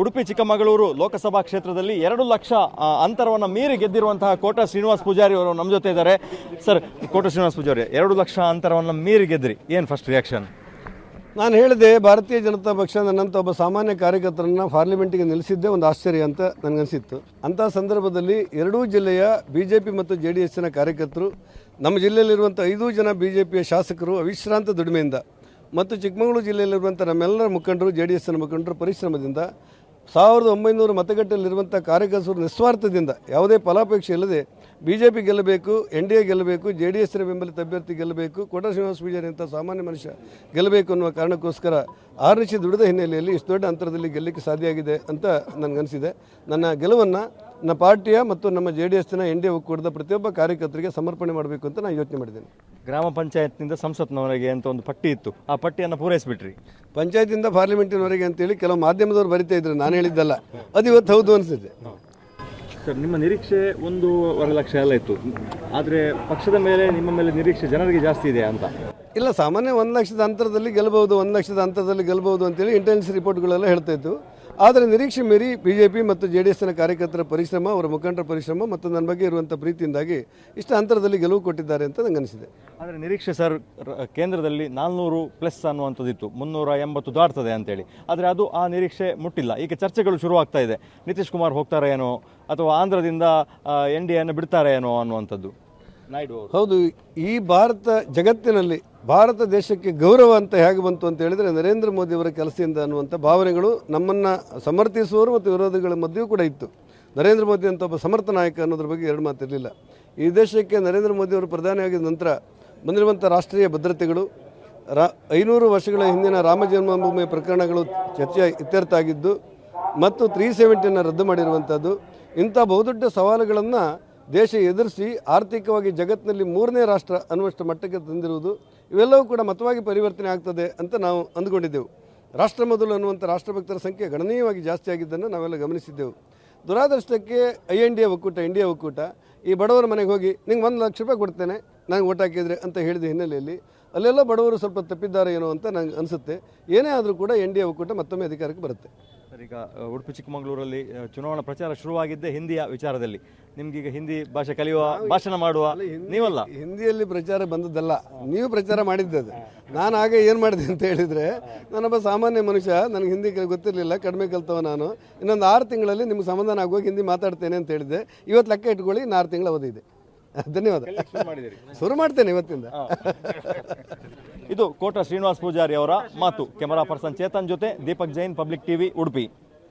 ಉಡುಪಿ, ಚಿಕ್ಕಮಗಳೂರು ಲೋಕಸಭಾ ಕ್ಷೇತ್ರದಲ್ಲಿ ಎರಡು ಲಕ್ಷ ಅಂತರವನ್ನು ಮೀರಿ ಗೆದ್ದಿರುವಂತಹ ಕೋಟ ಶ್ರೀನಿವಾಸ್ ಪೂಜಾರಿ ಅವರು ನಮ್ಮ ಜೊತೆ ಇದ್ದಾರೆ. ಸರ್, ಕೋಟ ಶ್ರೀನಿವಾಸ್ ಪೂಜಾರಿ, ಎರಡು ಲಕ್ಷ ಅಂತರವನ್ನು ಮೀರಿ ಗೆದ್ರಿ ಏನು ಫಸ್ಟ್ ರಿಯಾಕ್ಷನ್ ನಾನು ಹೇಳಿದೆ, ಭಾರತೀಯ ಜನತಾ ಪಕ್ಷ ನನ್ನಂಥ ಒಬ್ಬ ಸಾಮಾನ್ಯ ಕಾರ್ಯಕರ್ತರನ್ನು ಪಾರ್ಲಿಮೆಂಟಿಗೆ ನಿಲ್ಲಿಸಿದ್ದೇ ಒಂದು ಆಶ್ಚರ್ಯ ಅಂತ ನನಗನ್ಸಿತ್ತು. ಅಂಥ ಸಂದರ್ಭದಲ್ಲಿ ಎರಡೂ ಜಿಲ್ಲೆಯ ಬಿ ಜೆ ಪಿ ಮತ್ತು ಜೆ ಡಿ ಎಸ್ಸಿನ ಕಾರ್ಯಕರ್ತರು, ನಮ್ಮ ಜಿಲ್ಲೆಯಲ್ಲಿರುವಂಥ ಐದು ಜನ ಬಿ ಜೆ ಪಿಯ ಶಾಸಕರು ಅವಿಶ್ರಾಂತ ದುಡಿಮೆಯಿಂದ ಮತ್ತು ಚಿಕ್ಕಮಗಳೂರು ಜಿಲ್ಲೆಯಲ್ಲಿರುವಂಥ ನಮ್ಮೆಲ್ಲರ ಮುಖಂಡರು ಜೆ ಡಿ ಎಸ್ಸಿನ ಮುಖಂಡರು ಪರಿಶ್ರಮದಿಂದ ಸಾವಿರದ ಒಂಬೈನೂರು ಮತಗಟ್ಟೆಯಲ್ಲಿರುವಂಥ ಕಾರ್ಯಕರ್ತರು ನಿಸ್ವಾರ್ಥದಿಂದ ಯಾವುದೇ ಫಲಾಪೇಕ್ಷೆ ಇಲ್ಲದೆ ಬಿ ಜೆ ಪಿ ಗೆಲ್ಲಬೇಕು, ಎನ್ ಡಿ ಎ ಗೆಲ್ಲಬೇಕು, ಜೆ ಡಿ ಎಸ್ನ ಬೆಂಬಲಿತ ಅಭ್ಯರ್ಥಿ ಗೆಲ್ಲಬೇಕು, ಕೋಟ ಶ್ರೀನಿವಾಸ ಪೂಜಾರಿ ಅಂತ ಸಾಮಾನ್ಯ ಮನುಷ್ಯ ಗೆಲ್ಲಬೇಕು ಅನ್ನುವ ಕಾರಣಕ್ಕೋಸ್ಕರ ಆರಿಸಿ ದುಡಿದ ಹಿನ್ನೆಲೆಯಲ್ಲಿ ಇಷ್ಟು ದೊಡ್ಡ ಅಂತರದಲ್ಲಿ ಗೆಲ್ಲಕ್ಕೆ ಸಾಧ್ಯ ಆಗಿದೆ ಅಂತ ನನಗನಿಸಿದೆ. ನನ್ನ ಗೆಲುವನ್ನು ನನ್ನ ಪಾರ್ಟಿಯ ಮತ್ತು ನಮ್ಮ ಜೆ ಡಿ ಎಸ್ನ ಎನ್ ಡಿ ಎ ಒಕ್ಕೂಟದ ಪ್ರತಿಯೊಬ್ಬ ಕಾರ್ಯಕರ್ತರಿಗೆ ಸಮರ್ಪಣೆ ಮಾಡಬೇಕು ಅಂತ ನಾನು ಯೋಚನೆ ಮಾಡಿದ್ದೇನೆ. ಗ್ರಾಮ ಪಂಚಾಯತ್ನಿಂದ ಸಂಸತ್ನವರೆಗೆ ಅಂತ ಒಂದು ಪಟ್ಟಿ ಇತ್ತು. ಆ ಪಟ್ಟಿಯನ್ನು ಪೂರೈಸಿಬಿಟ್ರಿ. ಪಂಚಾಯತಿಂದ ಪಾರ್ಲಿಮೆಂಟಿನವರೆಗೆ ಅಂತೇಳಿ ಕೆಲವು ಮಾಧ್ಯಮದವರು ಬರಿತಾ ಇದ್ರು ನಾನು ಹೇಳಿದ್ದಲ್ಲ. ಅದು ಇವತ್ತು ಹೌದು ಅನಿಸುತ್ತೆ. ಸರ್ ನಿಮ್ಮ ನಿರೀಕ್ಷೆ ಒಂದೂವರೆ ಲಕ್ಷ ಎಲ್ಲ ಇತ್ತು. ಆದರೆ ಪಕ್ಷದ ಮೇಲೆ ನಿಮ್ಮ ಮೇಲೆ ನಿರೀಕ್ಷೆ ಜನರಿಗೆ ಜಾಸ್ತಿ ಇದೆ ಅಂತ. ಇಲ್ಲ ಸಾಮಾನ್ಯ ಒಂದು ಲಕ್ಷದ ಅಂತರದಲ್ಲಿ ಗೆಲ್ಲಬಹುದು ಒಂದು ಲಕ್ಷದ ಅಂತರದಲ್ಲಿ ಗೆಲ್ಲಬಹುದು ಅಂತೇಳಿ ಇಂಟೆಲಿಜೆನ್ಸ್ ರಿಪೋರ್ಟ್ಗಳೆಲ್ಲ ಹೇಳ್ತಾ ಇತ್ತು ಆದರೆ ನಿರೀಕ್ಷೆ ಮೀರಿ ಬಿ ಜೆ ಪಿ ಮತ್ತು ಜೆ ಡಿ ಎಸ್ನ ಕಾರ್ಯಕರ್ತರ ಪರಿಶ್ರಮ, ಅವರ ಮುಖಂಡರ ಪರಿಶ್ರಮ ಮತ್ತು ನನ್ನ ಬಗ್ಗೆ ಇರುವಂಥ ಪ್ರೀತಿಯಿಂದಾಗಿ ಇಷ್ಟು ಅಂತರದಲ್ಲಿ ಗೆಲುವು ಕೊಟ್ಟಿದ್ದಾರೆ ಅಂತ ನಂಗೆ ಅನಿಸಿದೆ. ಆದರೆ ನಿರೀಕ್ಷೆ ಸರ್ ಕೇಂದ್ರದಲ್ಲಿ ನಾಲ್ನೂರು ಪ್ಲಸ್ ಅನ್ನುವಂಥದ್ದಿತ್ತು. ಮುನ್ನೂರ ಎಂಬತ್ತು ದಾಟ್ತದೆ ಅಂತೇಳಿ. ಆದರೆ ಅದು ಆ ನಿರೀಕ್ಷೆ ಮುಟ್ಟಿಲ್ಲ. ಈಗ ಚರ್ಚೆಗಳು ಶುರುವಾಗ್ತಾ ಇದೆ. ನಿತೀಶ್ ಕುಮಾರ್ ಹೋಗ್ತಾರೆ ಏನೋ ಅಥವಾ ಆಂಧ್ರದಿಂದ ಎನ್ ಡಿ ಎನ್ನು ಬಿಡ್ತಾರೆ ಏನೋ ಅನ್ನುವಂಥದ್ದು. ನಾಯ್ಡು ಹೌದು, ಈ ಭಾರತ ಜಗತ್ತಿನಲ್ಲಿ ಭಾರತ ದೇಶಕ್ಕೆ ಗೌರವ ಅಂತ ಹೇಗೆ ಬಂತು ಅಂತ ಹೇಳಿದ್ರೆ ನರೇಂದ್ರ ಮೋದಿ ಅವರ ಕೆಲಸದಿಂದ ಅನ್ನುವಂಥ ಭಾವನೆಗಳು ನಮ್ಮನ್ನು ಸಮರ್ಥಿಸುವವರು ಮತ್ತು ವಿರೋಧಿಗಳ ಮಧ್ಯೆಯೂ ಕೂಡ ಇತ್ತು. ನರೇಂದ್ರ ಮೋದಿ ಅಂತ ಒಬ್ಬ ಸಮರ್ಥ ನಾಯಕ ಅನ್ನೋದ್ರ ಬಗ್ಗೆ ಎರಡು ಮಾತಿರಲಿಲ್ಲ ಈ ದೇಶಕ್ಕೆ ನರೇಂದ್ರ ಮೋದಿ ಅವರು ಪ್ರಧಾನಿಯಾಗಿದ್ದ ನಂತರ ಬಂದಿರುವಂಥ ರಾಷ್ಟ್ರೀಯ ಭದ್ರತೆಗಳು, ರಾ, ಐನೂರು ವರ್ಷಗಳ ಹಿಂದಿನ ರಾಮ ಜನ್ಮಭೂಮಿ ಪ್ರಕರಣಗಳು ಚರ್ಚೆ ಇತ್ಯರ್ಥ ಆಗಿದ್ದು ಮತ್ತು ತ್ರೀ ಸೆವೆಂಟಿನ ರದ್ದು ಮಾಡಿರುವಂಥದ್ದು ಇಂಥ ಬಹುದೊಡ್ಡ ಸವಾಲುಗಳನ್ನು ದೇಶ ಎದುರಿಸಿ ಆರ್ಥಿಕವಾಗಿ ಜಗತ್ತಿನಲ್ಲಿ ಮೂರನೇ ರಾಷ್ಟ್ರ ಅನ್ನುವಷ್ಟು ಮಟ್ಟಕ್ಕೆ ತಂದಿರುವುದು ಇವೆಲ್ಲವೂ ಕೂಡ ಮತವಾಗಿ ಪರಿವರ್ತನೆ ಆಗ್ತದೆ ಅಂತ ನಾವು ಅಂದುಕೊಂಡಿದ್ದೆವು. ರಾಷ್ಟ್ರ ಮೊದಲು ಅನ್ನುವಂಥ ರಾಷ್ಟ್ರಭಕ್ತರ ಸಂಖ್ಯೆ ಗಣನೀಯವಾಗಿ ಜಾಸ್ತಿ ಆಗಿದ್ದನ್ನು ನಾವೆಲ್ಲ ಗಮನಿಸಿದ್ದೆವು. ದುರಾದೃಷ್ಟಕ್ಕೆ ಐ ಎನ್ ಡಿ ಎ ಒಕ್ಕೂಟ ಇಂಡಿಯಾ ಒಕ್ಕೂಟ, ಈ ಬಡವರ ಮನೆಗೆ ಹೋಗಿ ನಿಂಗೆ ಒಂದು ಲಕ್ಷ ರೂಪಾಯಿ ಕೊಡ್ತೇನೆ ನಂಗೆ ಓಟ್ ಹಾಕಿದರೆ ಅಂತ ಹೇಳಿದ ಹಿನ್ನೆಲೆಯಲ್ಲಿ ಅಲ್ಲೆಲ್ಲ ಬಡವರು ಸ್ವಲ್ಪ ತಪ್ಪಿದ್ದಾರೆ ಏನೋ ಅಂತ ನಂಗೆ ಅನಿಸುತ್ತೆ. ಏನೇ ಆದರೂ ಕೂಡ ಎನ್ ಡಿ ಎ ಒಕ್ಕೂಟ ಮತ್ತೊಮ್ಮೆ ಅಧಿಕಾರಕ್ಕೆ ಬರುತ್ತೆ. ಸರ್ ಈಗ ಉಡುಪಿ ಚಿಕ್ಕಮಗಳೂರಲ್ಲಿ ಚುನಾವಣಾ ಪ್ರಚಾರ ಶುರುವಾಗಿದ್ದೆ ಹಿಂದಿಯ ವಿಚಾರದಲ್ಲಿ. ನಿಮ್ಗೀಗ ಹಿಂದಿ ಭಾಷೆ ಕಲಿಯುವ ಭಾಷಣ ಮಾಡುವ ನೀವಲ್ಲ? ಹಿಂದಿಯಲ್ಲಿ ಪ್ರಚಾರ ಬಂದದ್ದಲ್ಲ. ನೀವು ಪ್ರಚಾರ ಮಾಡಿದ್ದದು ನಾನು ಆಗ ಏನು ಮಾಡಿದೆ ಅಂತ ಹೇಳಿದರೆ ನಾನೊಬ್ಬ ಸಾಮಾನ್ಯ ಮನುಷ್ಯ ನನಗೆ ಹಿಂದಿ ಗೊತ್ತಿರಲಿಲ್ಲ ಕಡಿಮೆ ಕಲ್ತವ ನಾನು. ಇನ್ನೊಂದು ಆರು ತಿಂಗಳಲ್ಲಿ ನಿಮ್ಗೆ ಸಮಾಧಾನ ಆಗುವಾಗ ಹಿಂದಿ ಮಾತಾಡ್ತೇನೆ ಅಂತ ಹೇಳಿದ್ದೆ. ಇವತ್ತು ಲೆಕ್ಕ ಇಟ್ಕೊಳ್ಳಿ ಇನ್ನು ಆರು ತಿಂಗಳ ಅವಧಿ ಇದೆ. ಧನ್ಯವಾದ. ಶುರು ಮಾಡ್ತೇನೆ ಇವತ್ತಿಂದ. ಇದು ಕೋಟ ಶ್ರೀನಿವಾಸ್ ಪೂಜಾರಿ ಅವರ ಮಾತು. ಕೆಮರಾ ಪರ್ಸನ್ ಚೇತನ್ ಜೊತೆ ದೀಪಕ್ ಜೈನ್ ಪಬ್ಲಿಕ್ ಟಿವಿ ಉಡುಪಿ.